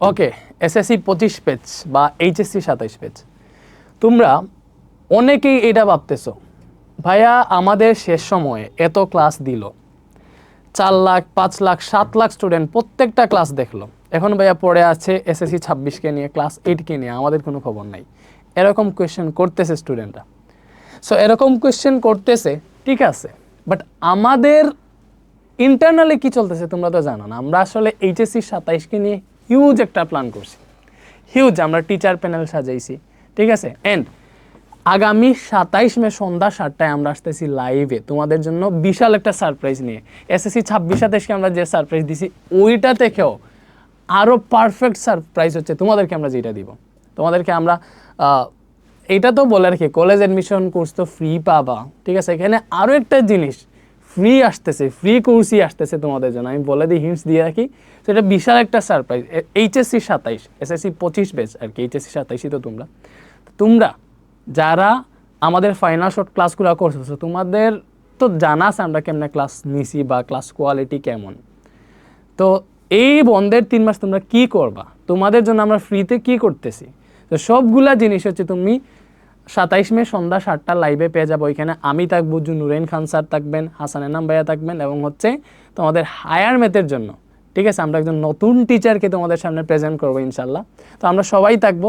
ওকে SSC পঁচিশ page বা HSC সাতাইশ পেজ তোমরা অনেকেই এটা ভাবতেছো, ভাইয়া, আমাদের শেষ সময়ে এত ক্লাস দিল। চার লাখ, পাঁচ লাখ, সাত লাখ স্টুডেন্ট প্রত্যেকটা ক্লাস দেখল। এখন ভাইয়া পড়ে আছে এসএসসি ছাব্বিশকে নিয়ে ক্লাস এইটকে নিয়ে, আমাদের কোনো খবর নাই। এরকম কোয়েশ্চেন করতেছে স্টুডেন্টরা সো এরকম কোয়েশ্চেন করতেছে, ঠিক আছে বাট আমাদের ইন্টারনালি কি চলতেছে তোমরা তো জানো না। আমরা আসলে এইচএসসি সাতাইশকে নিয়ে হিউজ একটা প্ল্যান করছি। হিউজ আমরা টিচার প্যানেল সাজাইছি, ঠিক আছে? অ্যান্ড আগামী সাতাইশ মে সন্ধ্যা সাতটায় আমরা আসতেছি লাইভে তোমাদের জন্য বিশাল একটা সারপ্রাইজ নিয়ে। এসএসসি ছাব্বিশ সাতাইশকে আমরা যে সারপ্রাইজ দিছি, ওইটা থেকেও আরও পারফেক্ট সারপ্রাইজ হচ্ছে। তোমাদেরকে আমরা যেটা দিব, তোমাদেরকে আমরা এটা তো বলে রাখি কলেজ অ্যাডমিশন কোর্স তো ফ্রি পাবা, ঠিক আছে? এখানে আরও একটা জিনিস ফ্রি আসতেছে ফ্রি কোর্সই আসতেছে তোমাদের জন্য। আমি বলে দিই হিন্টস দিয়ে রাখি। তো এটা বিশাল একটা সারপ্রাইজ এইচএসসি সাতাইশ এসএসসি পঁচিশ বেচ আর কি এইচএসসি সাতাইশই তো তোমরা। তোমরা, যারা আমাদের ফাইনাল শর্ট ক্লাসগুলো করতেছো তোমাদের তো জানা আছে আমরা কেমনে ক্লাস নিছি বা ক্লাস কোয়ালিটি কেমন। তো এই বন্ধের তিন মাস তোমরা কি করবা? তোমাদের জন্য আমরা ফ্রিতে কি করতেছি? তো সবগুলা জিনিস হচ্ছে তুমি সাতাইশ মে সন্ধ্যা সাতটা লাইভে পেয়ে যাব ওইখানে। আমি থাকব জুনুরেন খান স্যার থাকবেন, হাসান এনাম ভাইয়া থাকবেন এবং হচ্ছে তোমাদের হায়ার ম্যাথের জন্য। ঠিক আছে? আমরা একজন নতুন টিচারকে তোমাদের সামনে প্রেজেন্ট করব ইনশাল্লাহ তো আমরা সবাই থাকব,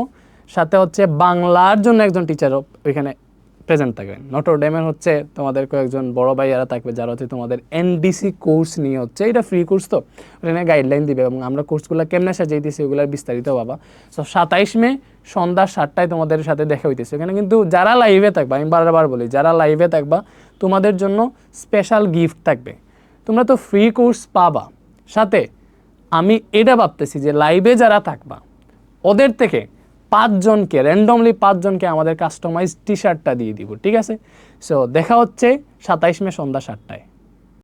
সাথে হচ্ছে বাংলার জন্য একজন টিচারও ওইখানে প্রেজেন্ট থাকবেন নটর ডেমের হচ্ছে তোমাদের কয়েকজন বড় ভাইয়ারা থাকবে যারা হচ্ছে তোমাদের এনডিসি কোর্স নিয়ে হচ্ছে, এটা ফ্রি কোর্স তো ওখানে গাইডলাইন দিবে এবং আমরা কোর্সগুলো কেমনে সাজাইতেছি ওগুলোর বিস্তারিত বাবা। সো সাতাইশ মে সন্ধ্যা সাতটায় তোমাদের সাথে দেখা হইতেছে। এখানে কিন্তু যারা লাইভে থাকবা, আমি বারবার বলি, যারা লাইভে থাকবা, তোমাদের জন্য স্পেশাল গিফট থাকবে। তোমরা তো ফ্রি কোর্স পাবা। সাথে আমি এটা ভাবতেছি যে লাইভে যারা থাকবা, ওদের থেকে পাঁচজনকে র্যান্ডমলি পাঁচজনকে আমাদের কাস্টমাইজ টি শার্টটা দিয়ে দিব, ঠিক আছে? সো দেখা হচ্ছে সাতাইশ মে সন্ধ্যা সাতটায়।